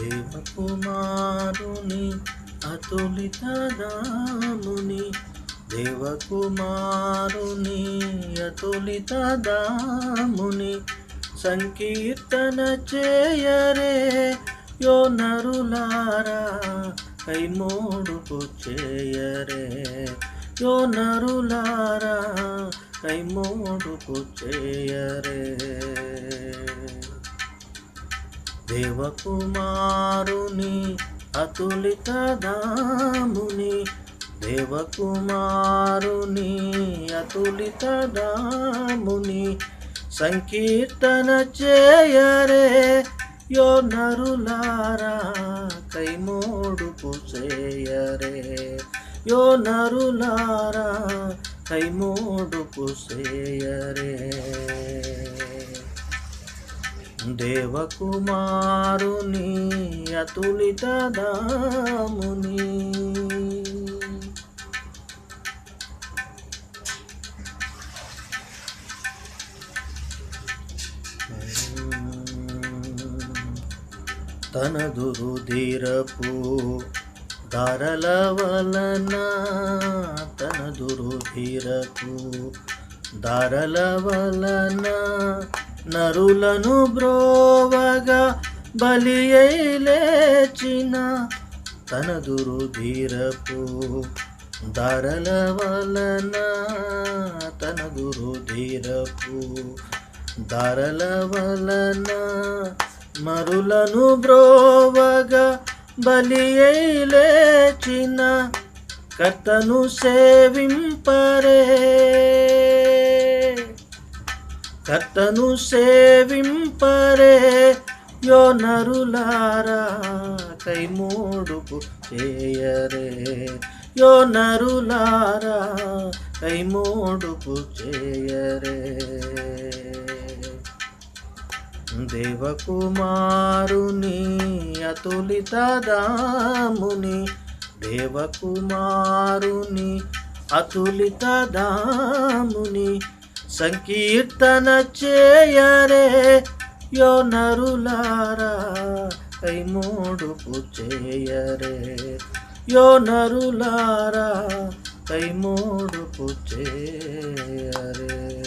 దేవకుమారుని అతులిత దాముని. దేవకుమారుని అతులిత దాముని. సంకీర్తన చేయరే యో నరులారా కై కైమోడుకు చేయరే యో నరులారా కై కైమోడుకు చేయరే. దేవకుమారుని అతులిత దాముని. దేవకుమారుని అతులిత దాముని. సంకీర్తన చేయరే యో నరులారా కైమోడుపు చేయరే యో నరులారా కైమోడుపు చేయరే దేవకుమారుని అతులిత దాముని. తన దురుధిరపు ధరల వలన తన దురుధిరపు ధరల వలన నరులను బ్రోవగా బలి లేచిన తన దురుధీరపు ధరల వలన తన దురుధీరపు ధరల వలన మరులను బ్రోవగా బలి లేచిన కర్తను సేవింపరే కర్తను సేవింపరే యో నరులారా కైమోడుపు చేయరే. యో నరులారా కైమోడుపు చేయరే. దేవకుమారుని అతులిత దాముని దేవకుమారుని అతులిత దాముని సంకీర్తన చేయరే యో నరులారా కై మూడుపు చేయరే. యో నరులారా కై మూడుపు చేయరే.